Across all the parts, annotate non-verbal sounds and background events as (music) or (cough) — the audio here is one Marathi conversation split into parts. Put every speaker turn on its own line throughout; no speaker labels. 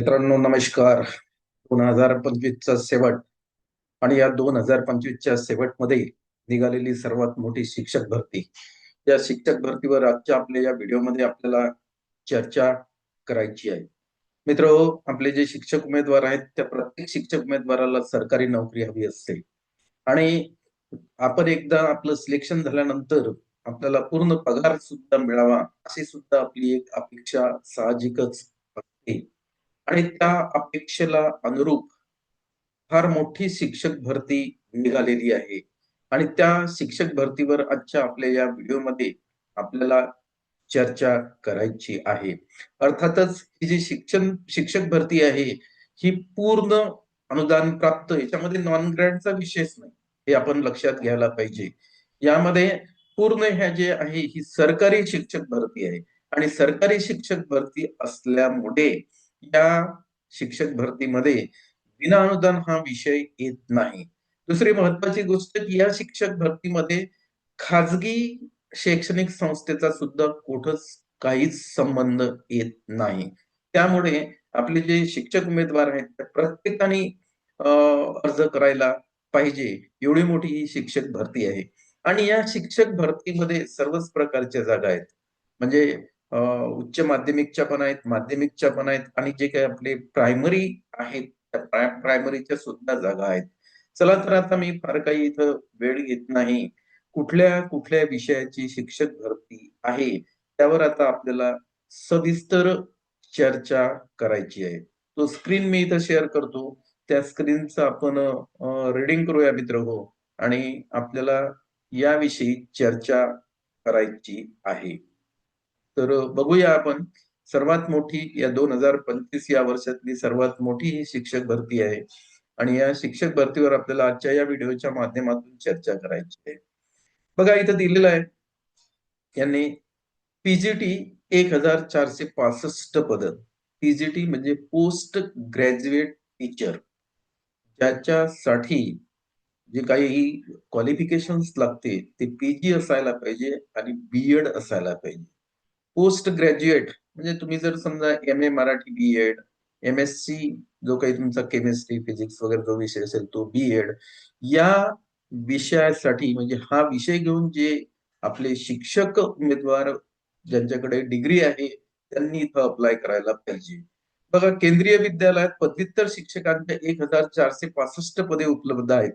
मित्रांनो नमस्कार. दोन हजार पंचवीसचा शेवट आणि या दोन हजार पंचवीसच्या शेवटमध्ये निघालेली सर्वात मोठी शिक्षक भरती. या शिक्षक भरतीवर आजच्या आपल्या या व्हिडिओमध्ये आपल्याला चर्चा करायची आहे. मित्र आपले जे शिक्षक उमेदवार आहेत त्या प्रत्येक शिक्षक उमेदवाराला सरकारी नोकरी हवी असते. आणि आपण एकदा आपलं सिलेक्शन झाल्यानंतर आपल्याला पूर्ण पगार सुद्धा मिळावा अशी सुद्धा आपली एक अपेक्षा साहजिकच असते. आणि त्या अपेक्षेला अनुरूप फार मोठी शिक्षक भरती निघालेली आहे. आणि त्या शिक्षक भरतीवर आजच्या आपल्या या व्हिडिओमध्ये आपल्याला चर्चा करायची आहे. अर्थातच ही जी शिक्षण शिक्षक भरती आहे ही पूर्ण अनुदान प्राप्त याच्यामध्ये नॉन ग्रँडचा विषयच नाही हे आपण लक्षात घ्यायला पाहिजे. यामध्ये पूर्ण ह्या जे आहे ही सरकारी शिक्षक भरती आहे. आणि सरकारी शिक्षक भरती असल्यामुळे या शिक्षक भरतीमध्ये विना अनुदान हा विषय येत नाही. दुसरी महत्वाची गोष्ट की या शिक्षक भरतीमध्ये खाजगी शैक्षणिक संस्थेचा सुद्धा कुठंच काहीच संबंध येत नाही. त्यामुळे आपले जे शिक्षक उमेदवार आहेत त्या प्रत्येकाने अर्ज करायला पाहिजे एवढी मोठी ही शिक्षक भरती आहे. आणि या शिक्षक भरतीमध्ये सर्वच प्रकारच्या जागा आहेत. म्हणजे उच्च माध्यमिकच्या पण आहेत माध्यमिकच्या पण आहेत आणि जे काही आपले प्रायमरी आहेत त्या प्रायमरीच्या सुद्धा जागा आहेत. चला तर आता मी फार काही इथं वेळ घेत नाही. कुठल्या कुठल्या विषयाची शिक्षक भरती आहे त्यावर आता आपल्याला सविस्तर चर्चा करायची आहे. तो स्क्रीन मी इथं शेअर करतो. त्या स्क्रीनचं आपण रीडिंग करूया मित्र हो. आणि आपल्याला याविषयी चर्चा करायची आहे. तर बघूया आपण. सर्वात मोठी या दोन हजार पंचवीस या वर्षातली सर्वात मोठी ही शिक्षक भरती आहे. आणि या शिक्षक भरतीवर आपल्याला आजच्या या व्हिडिओच्या माध्यमातून चर्चा करायची आहे. बघा इथं दिलेलं आहे. यांनी पीजीटी एक हजार चारशे पासष्ट पद. पीजीटी म्हणजे पोस्ट ग्रॅज्युएट टीचर. ज्याच्यासाठी जे काही क्वालिफिकेशन्स लागते ते पीजी असायला पाहिजे आणि बीएड असायला पाहिजे. पोस्ट ग्रॅज्युएट म्हणजे तुम्ही जर समजा M A Marathi B Ed M S C जो काही तुमचा केमिस्ट्री फिजिक्स वगैरे जो विषय असेल तो बी एड या विषयासाठी म्हणजे हा विषय घेऊन जे आपले शिक्षक उमेदवार ज्यांच्याकडे डिग्री आहे त्यांनी इथं अप्लाय करायला पाहिजे. बघा केंद्रीय विद्यालयात पदव्युत्तर शिक्षकांच्या एक हजार चारशे पासष्ट पदे उपलब्ध आहेत.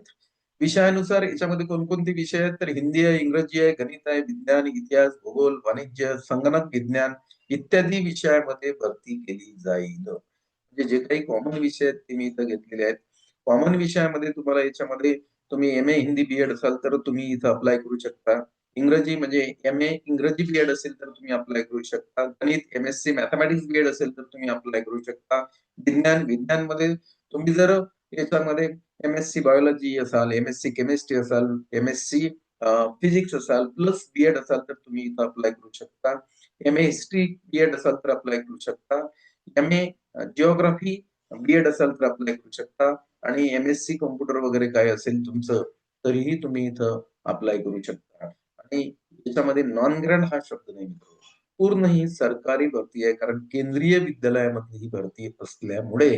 विषयानुसार याच्यामध्ये कोणकोणते विषय आहेत? तर हिंदी आहे इंग्रजी आहे गणित आहे विज्ञान इतिहास भूगोल वाणिज्य संगणक विज्ञान इत्यादी विषयामध्ये भरती केली जाईल. म्हणजे जे काही कॉमन विषय आहेत ते मी इथं घेतलेले आहेत. कॉमन विषयामध्ये तुम्हाला याच्यामध्ये तुम्ही एम ए हिंदी बीएड असाल तर तुम्ही इथं अप्लाय करू शकता. इंग्रजी म्हणजे एम ए इंग्रजी बीएड असेल तर तुम्ही अप्लाय करू शकता. गणित M S C mathematics B Ed असेल तर तुम्ही अप्लाय करू शकता. विज्ञान विज्ञानमध्ये तुम्ही जर याच्यामध्ये एम एस सी बायोलॉजी असाल एम एस सी केमिस्ट्री असाल एम एस सी फिजिक्स असाल प्लस बीएड असाल तर तुम्ही इथं अप्लाय करू शकता. एम ए हिस्ट्री बीएड असाल तर अप्लाय करू शकता. एम ए जिओग्राफी बीएड असाल तर अप्लाय करू शकता. आणि एम एस सी कॉम्प्युटर वगैरे काय असेल तुमचं तरीही तुम्ही इथं अप्लाय करू शकता. आणि याच्यामध्ये नॉन ग्रँड हा शब्द नाही पूर्ण ही सरकारी भरती आहे कारण केंद्रीय विद्यालयामध्ये ही भरती असल्यामुळे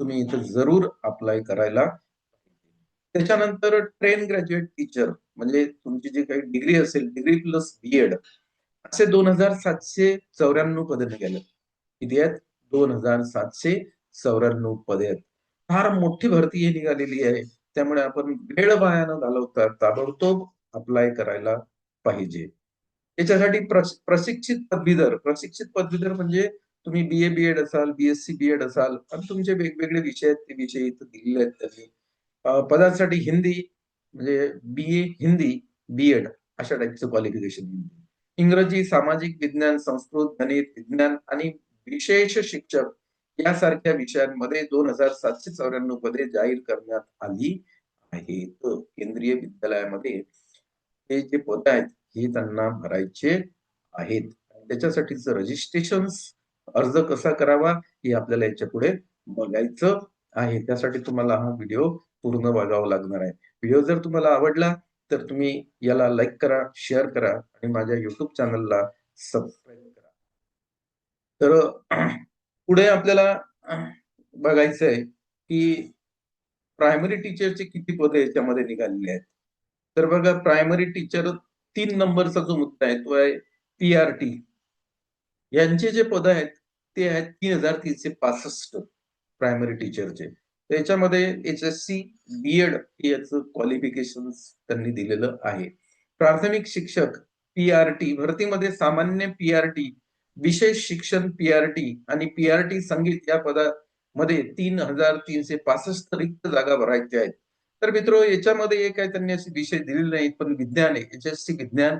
तुम्ही इथं जरूर अप्लाय करायला त्याच्यानंतर ट्रेन ग्रॅज्युएट टीचर म्हणजे तुमची जी काही डिग्री असेल डिग्री प्लस बीएड असे दोन हजार सातशे चौऱ्याण्णव पदे निघाले. किती आहेत? दोन हजार सातशे चौऱ्याण्णव पदे आहेत. फार मोठी भरती ही निघालेली आहे. त्यामुळे आपण वेळ वाया न घालवता ताबडतोब अप्लाय करायला पाहिजे. याच्यासाठी प्रशिक्षित पदवीधर प्रशिक्षित पदवीधर म्हणजे तुम्ही बी ए बी एड असाल बीएससी बी एड असाल आणि तुमचे वेगवेगळे विषय आहेत ते विषय इथं दिलेले आहेत त्यांनी. पदांसाठी हिंदी म्हणजे बी ए हिंदी बी एड अशा टाईपचं क्वालिफिकेशन इंग्रजी सामाजिक विज्ञान संस्कृत गणित विज्ञान आणि विशेष शिक्षक यासारख्या विषयांमध्ये दोन हजार सातशे चौऱ्याण्णव पदे जाहीर करण्यात आली आहेत केंद्रीय विद्यालयामध्ये हे जे पद आहेत हे त्यांना भरायचे आहेत. त्याच्यासाठीच रजिस्ट्रेशन अर्ज कसा करावा हे आपल्याला याच्यापुढे बघायचं आहे. त्यासाठी तुम्हाला हा व्हिडिओ पूर्ण बघावं लागणार आहे. व्हिडिओ जर तुम्हाला आवडला तर तुम्ही याला लाईक करा शेअर करा आणि माझ्या युट्यूब चॅनलला सबस्क्राईब करा. तर (clears throat) पुढे आपल्याला (clears throat) बघायचं आहे की प्रायमरी टीचरचे किती पदे याच्यामध्ये निघालेली आहेत. तर बघा प्रायमरी टीचर तीन नंबरचा जो मुद्दा आहे तो आहे टी आर टी यांचे जे पद आहेत ते आहेत तीन हजार तीनशे पासष्ट प्रायमरी टीचरचे त्याच्यामध्ये H S C B Ed याचं क्वालिफिकेशन त्यांनी दिलेलं आहे. प्राथमिक शिक्षक पीआरटी भरतीमध्ये सामान्य पीआरटी विशेष शिक्षण पीआरटी आणि पीआरटी संगीत या पदामध्ये तीन हजार तीनशे पासष्ट रिक्त जागा भरायच्या आहेत. तर मित्र याच्यामध्ये एक आहे त्यांनी असे विषय दिलेले नाहीत पण विज्ञान आहे. एच एस सी विज्ञान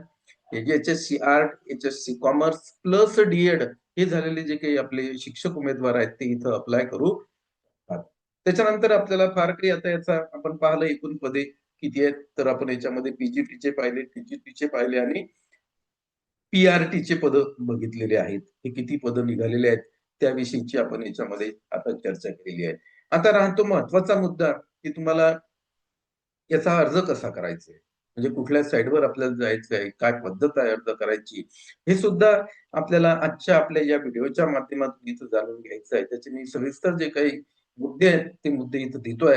H S C art H S C commerce plus D Ed हे झालेले जे काही आपले शिक्षक उमेदवार आहेत ते इथं अप्लाय करू. त्याच्यानंतर आपल्याला फार काही आता याचा आपण पाहिलं एकूण पदे किती आहेत तर आपण याच्यामध्ये पीजीटीचे पाहिले टीजीटीचे पाहिले आणि पीआरटीचे पद बघितलेले आहेत. हे किती पद निघालेले आहेत त्याविषयीची आपण याच्यामध्ये आता चर्चा केलेली आहे. आता राहतो महत्त्वाचा मुद्दा की तुम्हाला याचा अर्ज कसा करायचा आहे? म्हणजे कुठल्या साईडवर आपल्याला जायचं आहे काय पद्धत आहे अर्ज करायची हे सुद्धा आपल्याला आजच्या आपल्या या व्हिडिओच्या माध्यमातून इथं जाणून घ्यायचं आहे. त्याचे मी सविस्तर जे काही मुद्दे आहेत ते मुद्दे इथं देतोय.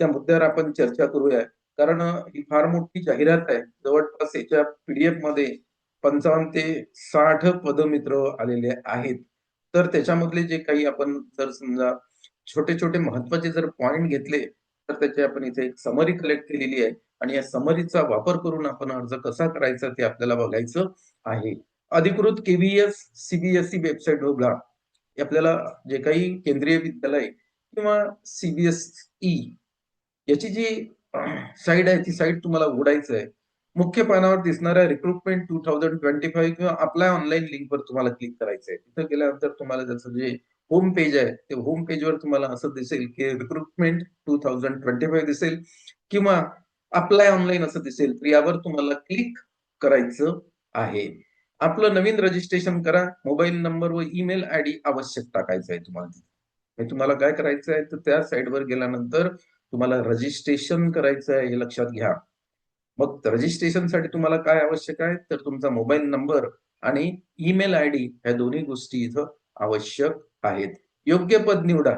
त्या मुद्द्यावर आपण चर्चा करूया. कारण ही फार मोठी जाहिरात आहे. जवळपास याच्या पीडीएफमध्ये पंचावन्न ते साठ पदमित्र आलेले आहेत. तर त्याच्यामधले जे काही आपण जर समजा छोटे छोटे महत्त्वाचे जर पॉइंट घेतले तर त्याची आपण इथे एक समरी कलेक्ट केलेली आहे. आणि या समरीचा वापर करून आपण अर्ज कसा करायचा ते आपल्याला बघायचं आहे. अधिकृत केव्हीएस सीबीएसई वेबसाईट बघा आपल्याला जे काही केंद्रीय विद्यालय किंवा सीबीएसई याची जी साईड आहे ती साईड तुम्हाला उघडायचं आहे मुख्य पानावर दिसणाऱ्या recruitment two thousand twenty five किंवा आपल्या ऑनलाईन लिंकवर तुम्हाला क्लिक करायचं आहे तिथं गेल्यानंतर तुम्हाला त्याचं जे होम पेज आहे ते होम पेजवर तुम्हाला असं दिसेल की recruitment two thousand twenty five दिसेल किंवा अप्लाय ऑनलाईन असं दिसेल तर यावर तुम्हाला क्लिक करायचं आहे. आपलं नवीन रजिस्ट्रेशन करा मोबाईल नंबर व ईमेल आय डी आवश्यक टाकायचं आहे तुम्हाला तुम्हाला काय करायचं आहे तर त्या साईडवर गेल्यानंतर तुम्हाला रजिस्ट्रेशन करायचं आहे हे लक्षात घ्या. मग रजिस्ट्रेशनसाठी तुम्हाला काय आवश्यक आहे तर तुमचा मोबाईल नंबर आणि ईमेल आय डी ह्या दोन्ही गोष्टी इथं आवश्यक आहेत. योग्य पद निवडा.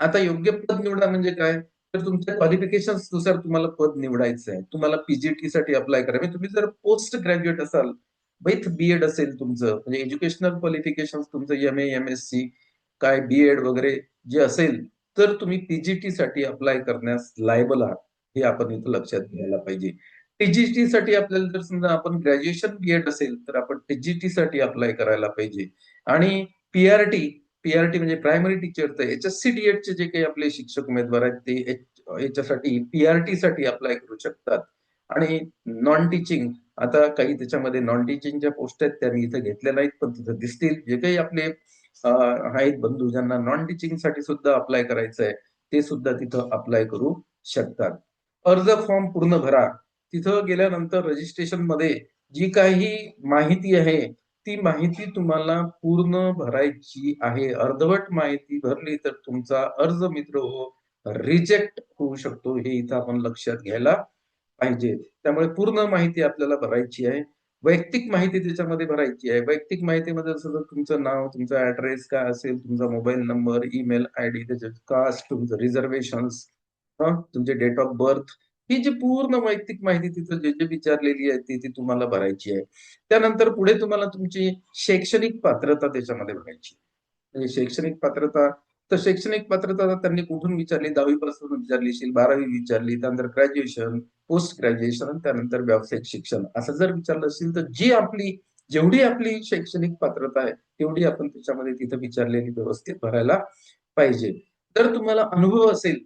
आता योग्य पद निवडा म्हणजे काय? तर तुमच्या क्वालिफिकेशननुसार तुम्हाला पद निवडायचं आहे. तुम्हाला पीजीटी साठी अप्लाय करा म्हणजे तुम्ही जर पोस्ट ग्रॅज्युएट असाल विथ बीएड असेल तुमचं म्हणजे एज्युकेशनल क्वालिफिकेशन तुमचं M A M S C काय बीएड वगैरे जे असेल तर तुम्ही पीजीटी साठी अप्लाय करण्यास लायबल आहात. हे आपण इथं लक्षात घ्यायला पाहिजे. टीजीटी साठी आपल्याला जर समजा आपण ग्रॅज्युएशन बीएड असेल तर आपण टीजीटी साठी अप्लाय करायला पाहिजे. आणि पीआरटी पीआरटी म्हणजे primary teacher H S C डीएडचे जे काही आपले शिक्षक उमेदवार आहेत ते याच्यासाठी पीआरटी साठी अप्लाय करू शकतात. आणि नॉन टीचिंग आता काही त्याच्यामध्ये नॉन टीचिंगच्या पोस्ट आहेत त्या मी इथं घेतल्या नाहीत पण तिथं दिसतील. जे काही आपले आहेत. बंधू ज्यांना नॉन टीचिंगसाठी सुद्धा अप्लाय करायचं आहे ते सुद्धा तिथं अप्लाय करू शकतात. अर्ज फॉर्म पूर्ण भरा. तिथं गेल्यानंतर रजिस्ट्रेशनमध्ये जी काही माहिती आहे ती माहिती तुम्हाला पूर्ण भरायची आहे. अर्धवट माहिती भरली तर तुमचा अर्ज मित्र हो रिजेक्ट होऊ शकतो. हे इथं आपण लक्षात घ्यायला पाहिजे. त्यामुळे पूर्ण माहिती आपल्याला भरायची आहे. वैयक्तिक माहिती त्याच्यामध्ये भरायची आहे. वैयक्तिक माहितीमध्ये जर तुमचं नाव तुमचा ऍड्रेस काय असेल तुमचा mobile number email I D त्याच्यात कास्ट तुमचं रिझर्वेशन तुमचे डेट ऑफ बर्थ ही जी पूर्ण वैयक्तिक माहिती तिथं जे जे विचारलेली आहे ती ती तुम्हाला भरायची आहे. त्यानंतर पुढे तुम्हाला तुमची शैक्षणिक पात्रता त्याच्यामध्ये भरायची म्हणजे शैक्षणिक पात्रता तर शैक्षणिक पात्रता त्यांनी कुठून विचारली? दहावी पासून विचारली असेल बारावी विचारली त्यानंतर ग्रॅज्युएशन पोस्ट ग्रॅज्युएशन त्यानंतर व्यावसायिक शिक्षण. असं जर विचारलं असेल तर जी आपली जेवढी आपली शैक्षणिक पात्रता आहे तेवढी आपण त्याच्यामध्ये तिथं विचारलेली व्यवस्थित भरायला पाहिजे. जर तुम्हाला अनुभव असेल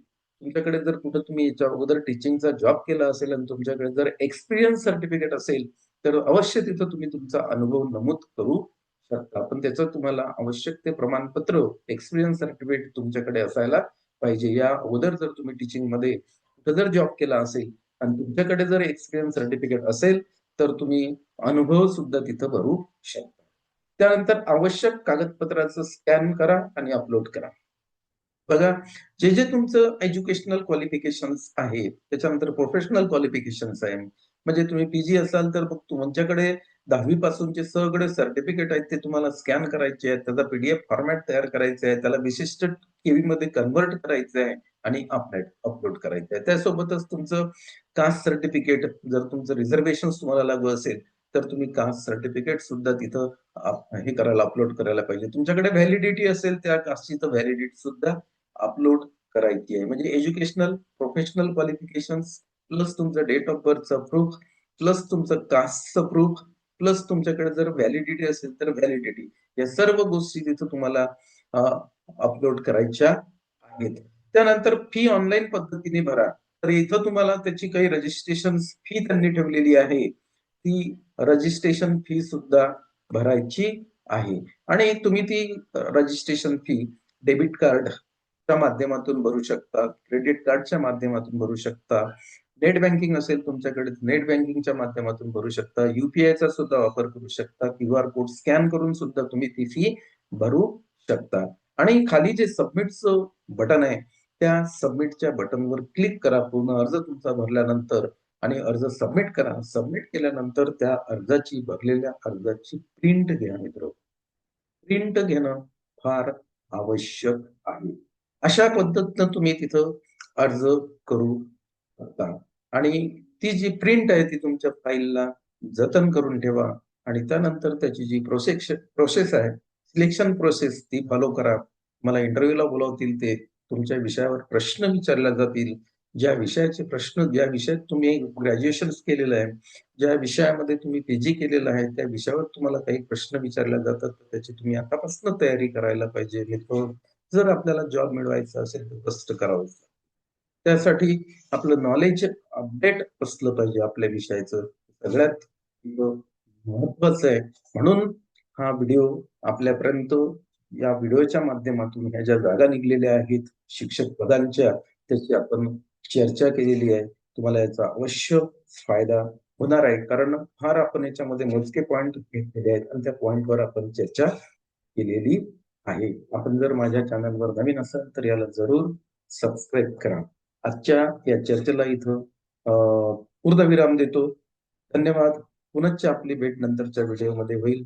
तुमच्याकडे जर कुठं तुम्ही याच्या अगोदर टीचिंगचा जॉब केला असेल आणि तुमच्याकडे जर एक्सपिरियन्स सर्टिफिकेट असेल तर अवश्य तिथं तुम्ही तुमचा अनुभव नमूद करू शकता. पण त्याचं तुम्हाला आवश्यक ते प्रमाणपत्र एक्सपिरियन्स सर्टिफिकेट तुमच्याकडे असायला पाहिजे. या अगोदर जर तुम्ही टीचिंगमध्ये कुठं जर जॉब केला असेल आणि तुमच्याकडे जर एक्सपिरियन्स सर्टिफिकेट असेल तर तुम्ही अनुभव सुद्धा तिथं भरू शकता. त्यानंतर आवश्यक कागदपत्राचं स्कॅन करा आणि अपलोड करा. बघा जे जे तुमचं एज्युकेशनल क्वालिफिकेशन आहे त्याच्यानंतर प्रोफेशनल क्वालिफिकेशन आहे म्हणजे तुम्ही पीजी असाल तर मग तुमच्याकडे दहावी पासूनचे सगळे सर्टिफिकेट आहेत ते तुम्हाला स्कॅन करायचे आहेत त्याचा पीडीएफ फॉर्मॅट तयार करायचा आहे त्याला विशिष्ट केव्ही मध्ये कन्व्हर्ट करायचं आहे आणि अपडेट अपलोड करायचं आहे. त्यासोबतच तुमचं कास्ट सर्टिफिकेट जर तुमचं रिझर्वेशन तुम्हाला लागू असेल तर तुम्ही कास्ट सर्टिफिकेट सुद्धा तिथं हे करायला अपलोड करायला पाहिजे. तुमच्याकडे व्हॅलिडिटी असेल त्या कास्टची तर व्हॅलिडिटी सुद्धा अपलोड करायची आहे. म्हणजे एज्युकेशनल प्रोफेशनल क्वालिफिकेशन प्लस तुमचं डेट ऑफ बर्थचं प्रूफ प्लस तुमचं कास्टचं प्रूफ प्लस तुमच्याकडे जर व्हॅलिडिटी असेल तर व्हॅलिडिटी या सर्व गोष्टी तिथं तुम्हाला अपलोड करायच्या आहेत. त्यानंतर फी ऑनलाईन पद्धतीने भरा. तर इथं तुम्हाला त्याची काही रजिस्ट्रेशन फी त्यांनी ठेवलेली आहे. ती रजिस्ट्रेशन फी सुद्धा भरायची आहे. आणि तुम्ही ती रजिस्ट्रेशन फी डेबिट कार्ड च्या माध्यमातून भरू शकता क्रेडिट कार्डच्या माध्यमातून भरू शकता. नेट बँकिंग असेल तुमच्याकडे नेट बँकिंगच्या माध्यमातून भरू शकता. युपीआयचा सुद्धा वापर करू शकता. क्यू आर कोड स्कॅन करून सुद्धा तुम्ही ती फी भरू शकता. आणि खाली जे सबमिटचं बटन आहे त्या सबमिटच्या बटनवर क्लिक करा. पूर्ण अर्ज तुमचा भरल्यानंतर आणि अर्ज सबमिट करा. सबमिट केल्यानंतर त्या अर्जाची भरलेल्या अर्जाची प्रिंट घ्या मित्र. प्रिंट घेणं फार आवश्यक आहे. अशा पद्धतीनं तुम्ही तिथं अर्ज करू शकता आणि ती जी प्रिंट आहे ती तुमच्या फाईलला जतन करून ठेवा आणि त्यानंतर त्याची जी प्रोसेस प्रोसेस आहे सिलेक्शन प्रोसेस ती फॉलो करा. मला इंटरव्ह्यूला बोलावतील ते तुमच्या विषयावर प्रश्न विचारले जातील. ज्या विषयाचे प्रश्न ज्या विषयात तुम्ही ग्रॅज्युएशन केलेलं आहे ज्या विषयामध्ये तुम्ही पीजी केलेलं आहे त्या विषयावर तुम्हाला काही प्रश्न विचारले जातात तर त्याची तुम्ही आतापासून तयारी करायला पाहिजे. मित्र जर आपल्याला जॉब मिळवायचा असेल तर कष्ट करावं त्यासाठी आपलं नॉलेज अपडेट असलं पाहिजे आपल्या विषयाचं. सगळ्यात महत्वाचं आहे. म्हणून हा व्हिडिओ आपल्यापर्यंत या व्हिडिओच्या माध्यमातून ह्या ज्या जागा निघलेल्या आहेत शिक्षक पदांच्या त्याची आपण चर्चा केलेली आहे. तुम्हाला याचा अवश्य फायदा होणार आहे. कारण फार आपण याच्यामध्ये मोजके पॉइंट घेतलेले आहेत आणि त्या पॉइंटवर आपण चर्चा केलेली आहे. आपण जर माझ्या चॅनलवर नवीन असाल तर याला जरूर सबस्क्राईब करा. आजच्या या चर्चेला इथं पूर्णविराम देतो. धन्यवाद. पुनश्च आपली भेट नंतरच्या व्हिडिओमध्ये होईल.